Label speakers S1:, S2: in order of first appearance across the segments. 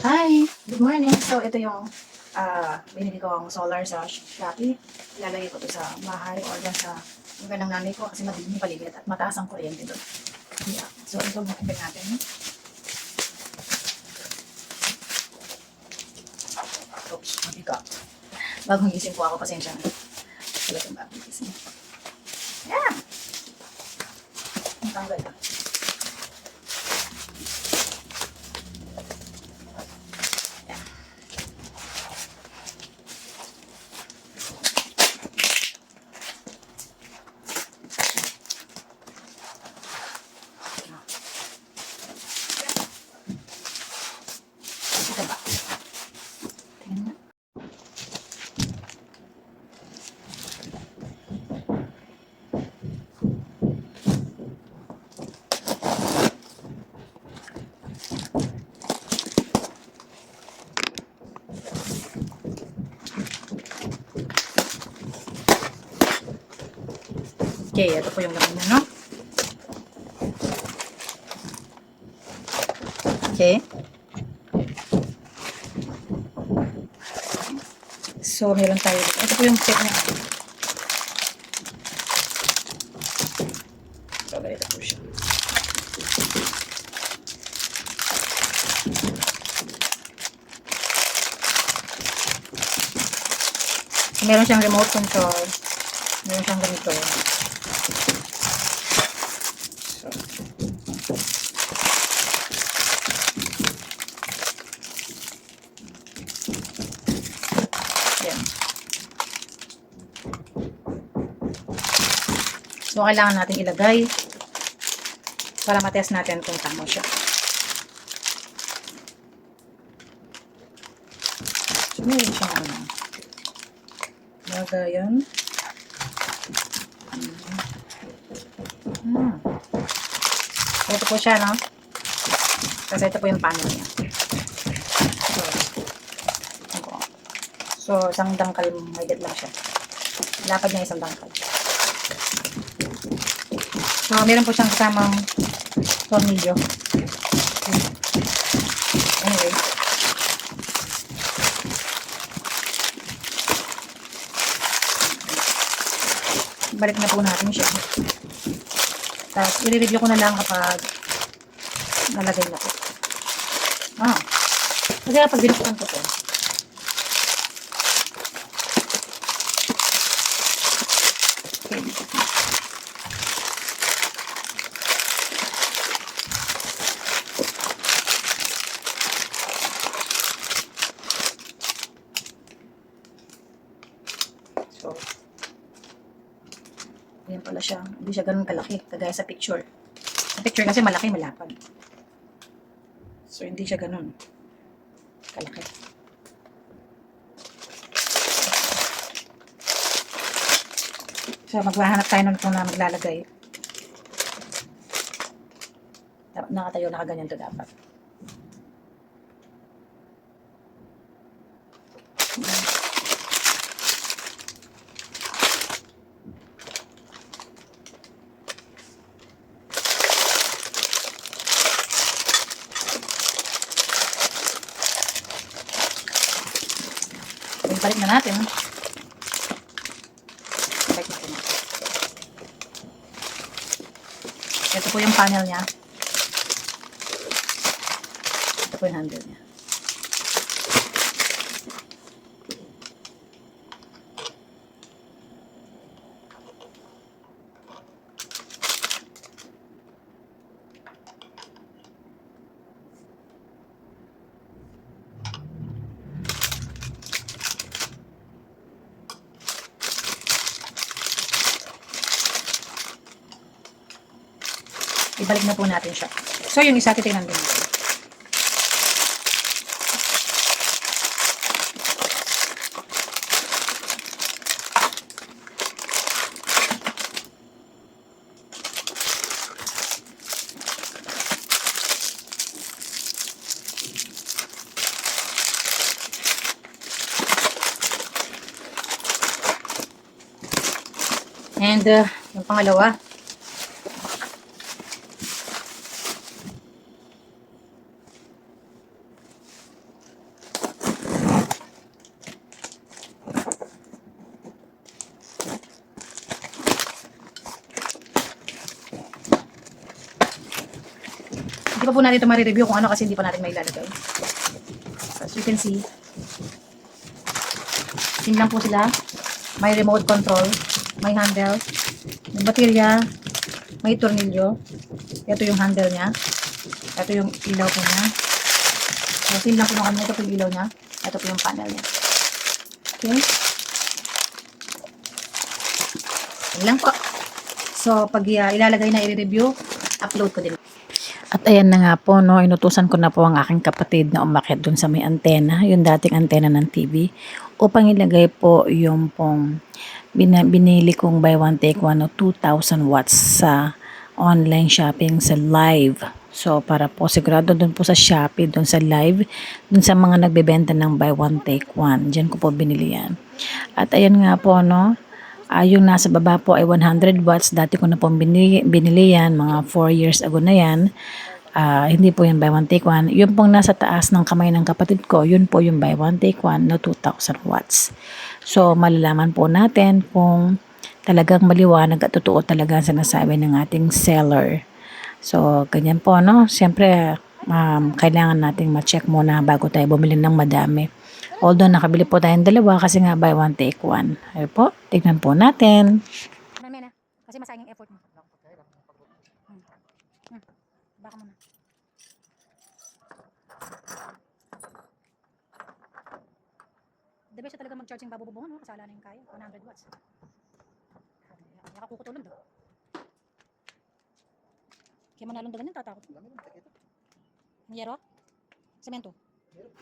S1: Hi! Good morning! So, ito yung ah binili ko ang solar sa Shopee. Ilalagay ko to sa bahay or sa lugar ng nanay ko kasi madilim paligid at mataas ang kuryente doon. Yeah. So, ito open natin. Oops, mabigat. Bagong gising po ako, pasensya na. Sulat yung bagong gising. Yeah! Ang tanggal Okay, ito po yung laman niya, no? Okay. So, meron tayo. Ito po yung set niya. So, ganito po siya. Meron siyang remote control. Ganito. So. So, kailangan natin ilagay para matest natin kung tama siya. So, meron siyang ano. Lagayan. Hmm. Ito po siya, no? Kasi ito po yung panel niya. So. So, isang dangkal, mahigit lang siya. Lapad niya isang dangkal. So, meron po siyang kasamang tornilyo. Balik na po natin siya. Tapos, i-review ko na lang kapag nalagay na po. Ah. Kasi kapag binuksan ko to, Okay. So, ayan pala siya. Hindi siya ganun kalaki, kagaya sa picture. Sa picture kasi malaki, malapad. So, hindi siya ganun kalaki. So, maghahanap tayo nun kung na maglalagay. Nakatayo, nakaganyan to dapat. Balik na natin. Balik natin. Ito po yung panel niya. Ito po yung handle niya. Ibalik na po natin siya. So, yung isa, titignan din natin. And, uh, yung pangalawa,
S2: pa po natin ito ma-review kung ano kasi hindi pa natin may ilalagay. So, as you can see, Same lang po sila. May remote control, may handle, may baterya, may tornilyo. Ito yung handle niya. Ito yung ilaw po niya. So, same lang po naman. Ito po yung ilaw niya. Ito po yung panel niya. Okay? Yan lang po. So, pag uh, ilalagay na i-review, upload ko din.
S1: At ayan na nga po, no, inutusan ko na po ang aking kapatid na umakyat dun sa may antena, yung dating antena ng TV, upang ilagay po yung pong bina- binili kong buy one take one no, 2,000 watts sa online shopping sa live. So, para po sigurado dun po sa Shopee, dun sa live, dun sa mga nagbebenta ng buy one take one. Diyan ko po binili yan. At ayan nga po, no, Ah, yung nasa baba po ay 100 watts. Dati ko na po binili, binili yan, mga 4 years ago na yan. Ah, hindi po yung buy one take one. Yung pong nasa taas ng kamay ng kapatid ko, yun po yung buy one take one na 2,000 watts. So, malalaman po natin kung talagang maliwanag at totoo talaga ang sinasabi ng ating seller. So, ganyan po, no? Siyempre, um, kailangan nating ma-check muna bago tayo bumili ng madami. Although, nakabili po tayong dalawa kasi nga buy one take one. Ay po, tignan po natin.
S2: Na. Kasi masayang yung effort mo. Hmm. Baka muna. The best talaga mag-charging babububungan, no? Kasala na yung kaya. 100 watts. Yaka kukutulog daw. Kaya manalundagan yun, tatakot. Yero? Semento?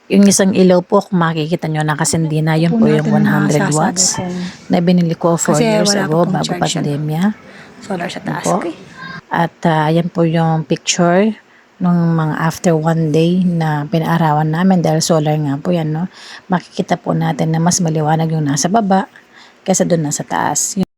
S1: Yung isang ilaw po, kung makikita nyo, nakasindi na. Yun po yung 100 watts na binili ko 4
S3: Kasi
S1: years ago bago pandemya.
S3: Solar sa taas.
S1: Po. At ah, yan po yung picture nung mga after one day na pinaarawan namin dahil solar nga po yan, no? Makikita po natin na mas maliwanag yung nasa baba kaysa doon nasa taas.